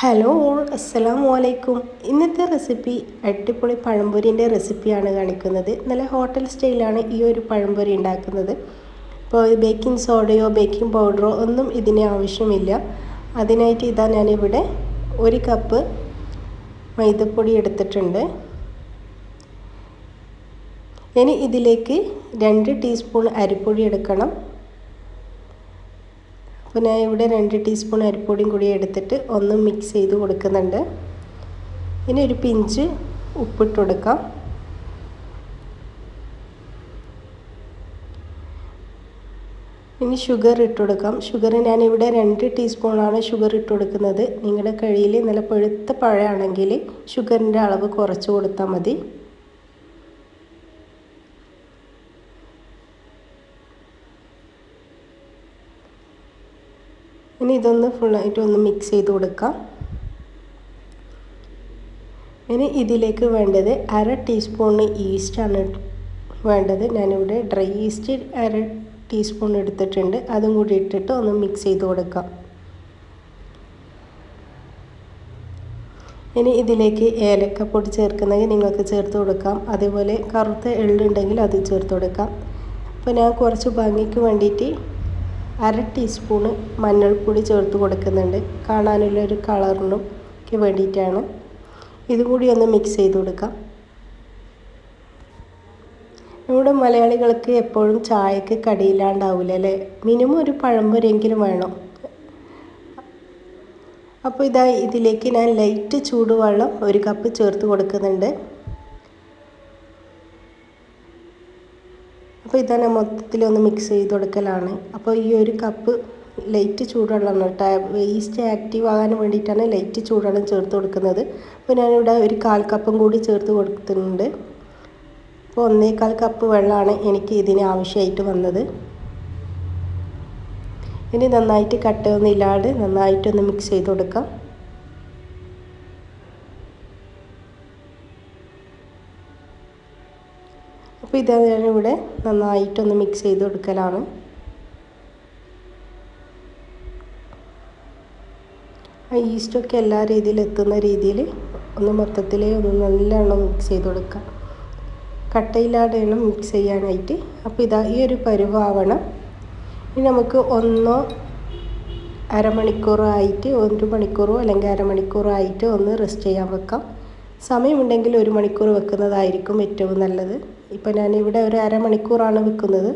Hello all അസ്സലാമു അലൈക്കും. ഇന്നത്തെ റെസിപ്പി അടിപൊളി പഴംപൊരിന്റെ റെസിപ്പിയാണ് കാണിക്കുന്നത്. നല്ല ഹോട്ടൽ സ്റ്റൈലാണ് ഈ ഒരു പഴംപൊരി ഉണ്ടാക്കുന്നത്. ഇപ്പോൾ ബേക്കിംഗ് സോഡയോ ബേക്കിംഗ് പൗഡറോ ഒന്നും ഇതിന് ആവശ്യമില്ല. അതിനായിട്ട് ഇതാ ഞാനിവിടെ ഒരു കപ്പ് മൈദപ്പൊടി എടുത്തിട്ടുണ്ട്. ഇനി ഇതിലേക്ക് രണ്ട് ടീസ്പൂൺ അരിപ്പൊടി എടുക്കണം. അപ്പോൾ ഞാൻ ഇവിടെ രണ്ട് ടീസ്പൂൺ അരിപ്പൊടിയും കൂടി എടുത്തിട്ട് ഒന്ന് മിക്സ് ചെയ്ത് കൊടുക്കുന്നുണ്ട്. ഇനി ഒരു പിഞ്ച് ഉപ്പിട്ട് കൊടുക്കാം. ഇനി ഷുഗർ ഇട്ട് കൊടുക്കാം. ഷുഗർ ഞാനിവിടെ രണ്ട് ടീസ്പൂണാണ് ഷുഗർ ഇട്ട് കൊടുക്കുന്നത്. നിങ്ങളുടെ കഴിയിൽ നല്ല പഴുത്ത പഴമാണെങ്കിൽ ഷുഗറിന്റെ അളവ് കുറച്ച് കൊടുത്താൽ മതി. ഇനി ഇതൊന്ന് ഫുള്ളായിട്ട് ഒന്ന് മിക്സ് ചെയ്ത് കൊടുക്കാം. ഇനി ഇതിലേക്ക് വേണ്ടത് അര ടീസ്പൂണ് ഈസ്റ്റാണ് വേണ്ടത്. ഞാനിവിടെ ഡ്രൈ ഈസ്റ്റ് അര ടീസ്പൂൺ എടുത്തിട്ടുണ്ട്. അതും കൂടി ഇട്ടിട്ട് ഒന്ന് മിക്സ് ചെയ്ത് കൊടുക്കാം. ഇനി ഇതിലേക്ക് ഏലക്കപ്പൊടി ചേർക്കുന്നെങ്കിൽ നിങ്ങൾക്ക് ചേർത്ത് കൊടുക്കാം. അതേപോലെ കറുത്ത എള്ളുണ്ടെങ്കിൽ അത് ചേർത്ത് കൊടുക്കാം. അപ്പോൾ ഞാൻ കുറച്ച് ഭംഗിക്ക് വേണ്ടിയിട്ട് അര ടീസ്പൂണ് മഞ്ഞൾപ്പൊടി ചേർത്ത് കൊടുക്കുന്നുണ്ട്. കാണാനുള്ള ഒരു കളറിനും ഒക്കെ വേണ്ടിയിട്ടാണ് ഇതുകൂടി ഒന്ന് മിക്സ് ചെയ്ത് കൊടുക്കാം. നമ്മുടെ മലയാളികൾക്ക് എപ്പോഴും ചായക്ക് കടിയില്ലാണ്ടാവില്ല അല്ലേ? മിനിമം ഒരു പഴംപൊരെങ്കിലും വേണം. അപ്പോൾ ഇതാ ഇതിലേക്ക് ഞാൻ ലൈറ്റ് ചൂടുവെള്ളം ഒരു കപ്പ് ചേർത്ത് കൊടുക്കുന്നുണ്ട്. അപ്പോൾ ഇതന്നെ മൊത്തത്തിൽ ഒന്ന് മിക്സ് ചെയ്ത് കൊടുക്കലാണ്. അപ്പോൾ ഈ ഒരു കപ്പ് ലൈറ്റ് ചൂടുവെള്ളമാണ് കേട്ടോ ഈസ്റ്റ് ആക്റ്റീവ് ആകാൻ വേണ്ടിയിട്ടാണ് ലൈറ്റ് ചൂടുവെള്ളം ചേർത്ത് കൊടുക്കുന്നത്. അപ്പോൾ ഞാനിവിടെ ഒരു കാൽ കപ്പും കൂടി ചേർത്ത് കൊടുക്കുന്നുണ്ട് അപ്പോൾ ഒന്നേകാൽ കപ്പ് വെള്ളമാണ് എനിക്ക് ഇതിന് ആവശ്യമായിട്ട് വന്നത്. ഇനി നന്നായിട്ട് കട്ടയൊന്നും ഇല്ലാണ്ട് നന്നായിട്ടൊന്ന് മിക്സ് ചെയ്ത് കൊടുക്കാം. അപ്പോൾ ഇതാണ് ഇവിടെ നന്നായിട്ടൊന്ന് മിക്സ് ചെയ്ത് കൊടുക്കലാണ്. ഈസ്റ്റൊക്കെ എല്ലാ രീതിയിലും എത്തുന്ന രീതിയിൽ ഒന്ന് മൊത്തത്തിൽ ഒന്ന് നല്ലോണം മിക്സ് ചെയ്ത് കൊടുക്കുക. കട്ടയില്ലാതെ വേണം മിക്സ് ചെയ്യാനായിട്ട്. അപ്പോൾ ഇതാ ഈ ഒരു പരുവാവണം. ഇനി നമുക്ക് ഒന്നോ അരമണിക്കൂറോ ആയിട്ട് ഒരു മണിക്കൂറോ അല്ലെങ്കിൽ അരമണിക്കൂറോ ആയിട്ട് ഒന്ന് റെസ്റ്റ് ചെയ്യാൻ വെക്കാം. സമയമുണ്ടെങ്കിൽ ഒരു മണിക്കൂർ വെക്കുന്നതായിരിക്കും ഏറ്റവും നല്ലത്. ഇപ്പോൾ ഞാനിവിടെ ഒരു അരമണിക്കൂറാണ് വെക്കുന്നത്.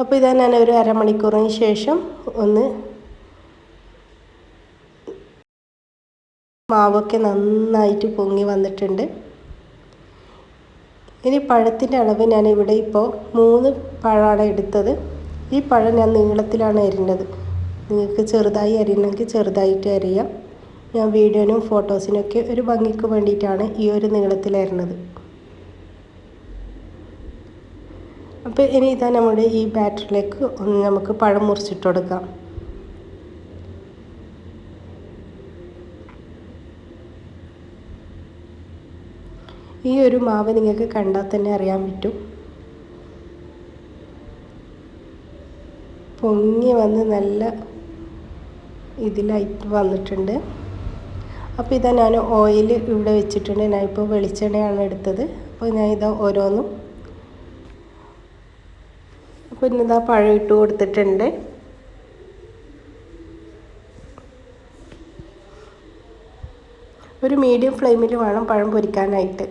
അപ്പോൾ ഇതാ ഞാൻ ഒരു അരമണിക്കൂറിന് ശേഷം ഒന്ന് മാവൊക്കെ നന്നായിട്ട് പൊങ്ങി വന്നിട്ടുണ്ട്. ഇനി പഴത്തിന്റെ അളവ് ഞാൻ ഇവിടെ ഇപ്പോൾ മൂന്ന് പഴമാണ് എടുത്തത്. ഈ പഴം ഞാൻ നീളത്തിലാണ് അരിഞ്ഞത്. നിങ്ങൾക്ക് ചെറുതായി അരിയണമെങ്കിൽ ചെറുതായിട്ട് അരിയാം. ഞാൻ വീഡിയോനും ഫോട്ടോസിനൊക്കെ ഒരു ഭംഗിക്ക് വേണ്ടിയിട്ടാണ് ഈ ഒരു നീളത്തിൽ അരിഞ്ഞത്. അപ്പോൾ ഇനി ഇതാ നമ്മുടെ ഈ ബാറ്ററിലേക്ക് ഒന്ന് നമുക്ക് പഴം മുറിച്ചിട്ട് കൊടുക്കാം. ഈ ഒരു മാവ് നിങ്ങൾക്ക് കണ്ടാൽ തന്നെ അറിയാൻ പറ്റും. പൊങ്ങി വന്ന് നല്ല ഇതിലായിട്ട് വന്നിട്ടുണ്ട്. അപ്പോൾ ഇതാ ഞാൻ ഓയിൽ ഇവിടെ വെച്ചിട്ടുണ്ട്. ഞാനിപ്പോൾ വെളിച്ചെണ്ണയാണ് എടുത്തത്. അപ്പോൾ ഞാൻ ഇതാ ഓരോന്നും അപ്പോൾ ഇന്നിതാ പഴം ഇട്ട് കൊടുത്തിട്ടുണ്ട്. ഒരു മീഡിയം ഫ്ലെയിമിൽ വേണം പഴം പൊരിക്കാനായിട്ട്.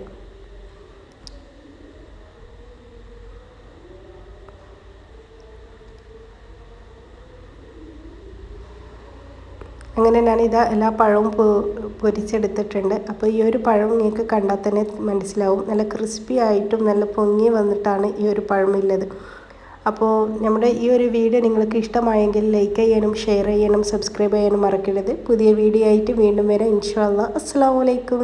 അങ്ങനെ ഞാൻ ഇതാ എല്ലാ പഴവും പൊരിച്ചെടുത്തിട്ടുണ്ട്. അപ്പോൾ ഈ ഒരു പഴം നിങ്ങൾക്ക് കണ്ടാൽ തന്നെ മനസ്സിലാവും. നല്ല ക്രിസ്പി ആയിട്ടും നല്ല പൊങ്ങി വന്നിട്ടാണ് ഈ ഒരു പഴമുള്ളത് അപ്പോൾ നമ്മുടെ ഈ ഒരു വീഡിയോ നിങ്ങൾക്ക് ഇഷ്ടമായെങ്കിൽ ലൈക്ക് ചെയ്യാനും ഷെയർ ചെയ്യാനും സബ്സ്ക്രൈബ് ചെയ്യാനും മറക്കരുത്. പുതിയ വീഡിയോ ആയിട്ട് വീണ്ടും വരാം. ഇൻഷാല്ല അസ്സാം വലൈക്കും